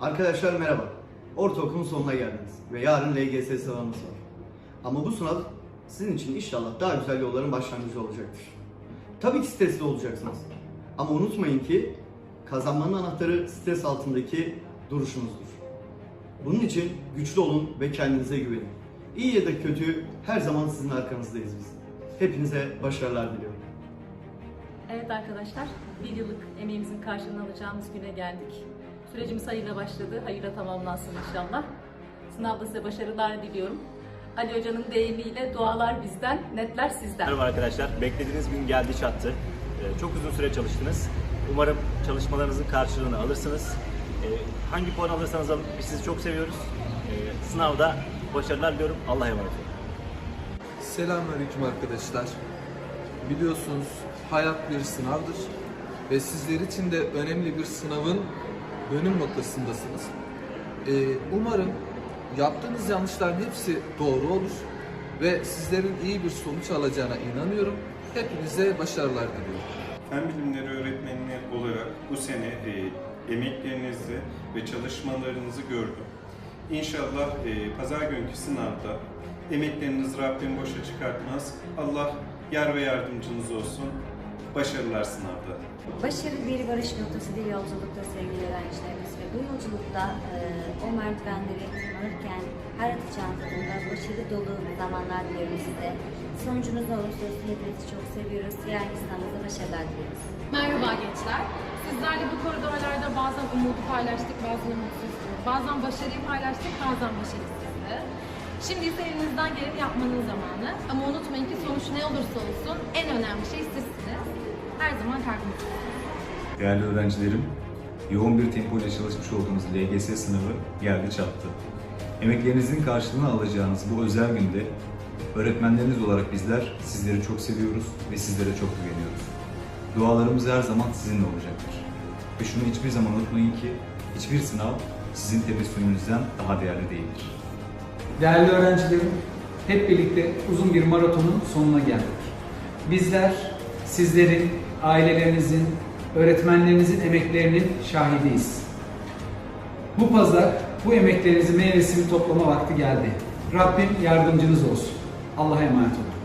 Arkadaşlar merhaba. Ortaokulun sonuna geldiniz ve yarın LGS sınavımız var. Ama bu sınav sizin için inşallah daha güzel yolların başlangıcı olacaktır. Tabii ki stresli olacaksınız. Ama unutmayın ki kazanmanın anahtarı stres altındaki duruşunuzdur. Bunun için güçlü olun ve kendinize güvenin. İyi ya da kötü her zaman sizin arkanızdayız biz. Hepinize başarılar diliyorum. Evet arkadaşlar, bir yıllık emeğimizin karşılığını alacağımız güne geldik. Sürecimiz hayırla başladı, hayırla tamamlansın inşallah. Sınavda size başarılar diliyorum. Ali Hoca'nın deyimiyle dualar bizden, netler sizden. Merhaba arkadaşlar. Beklediğiniz gün geldi çattı. Ee, Çok uzun süre çalıştınız. Umarım çalışmalarınızın karşılığını alırsınız. Ee, Hangi puan alırsanız alın. Biz sizi çok seviyoruz. Ee, Sınavda başarılar diliyorum. Allah'a emanet olun. Selamünaleyküm arkadaşlar. Biliyorsunuz hayat bir sınavdır ve sizler için de önemli bir sınavın dönüm noktasındasınız. Ee, umarım yaptığınız yanlışların hepsi doğru olur ve sizlerin iyi bir sonuç alacağına inanıyorum. Hepinize başarılar diliyorum. Fen bilimleri öğretmeni olarak bu sene e, emeklerinizi ve çalışmalarınızı gördüm. İnşallah e, pazar günkü sınavda emekleriniz Rabbim boşa çıkartmaz. Allah yar ve yardımcınız olsun. Başarılar sınavda. Başarı bir varış noktası bir yolculukta sevgili öğrencilerimiz ve bu yolculukta e, o merdivenleri tırmanırken her atacağınız adımda başarı dolu zamanlar diliyorum size. Sonucunuz ne olursa olsun hepinizi çok seviyoruz. Yarınki sınavınızda başarılar diliyoruz. Merhaba gençler. Sizlerle bu koridorlarda bazen umudu paylaştık, bazen umutsuzluğu, bazen başarıyı paylaştık, bazen başarısızlığı. Şimdi ise elinizden geleni yapmanın zamanı. Ama unutmayın ki sonuç ne olursa olsun en önemli şey sizsiniz. Her zaman kalbinizde. Değerli öğrencilerim, yoğun bir tempoyla çalışmış olduğumuz LGS sınavı geldi çattı. Emeklerinizin karşılığını alacağınız bu özel günde öğretmenleriniz olarak bizler sizleri çok seviyoruz ve sizlere çok güveniyoruz. Dualarımız her zaman sizinle olacaktır. Ve şunu hiçbir zaman unutmayın ki hiçbir sınav sizin tebessümünüzden daha değerli değildir. Değerli öğrencilerim, hep birlikte uzun bir maratonun sonuna geldik. Bizler sizlerin, ailelerinizin, öğretmenlerinizin emeklerinin şahidiyiz. Bu pazar bu emeklerinizin meyvesini toplama vakti geldi. Rabbim yardımcınız olsun. Allah'a emanet olun.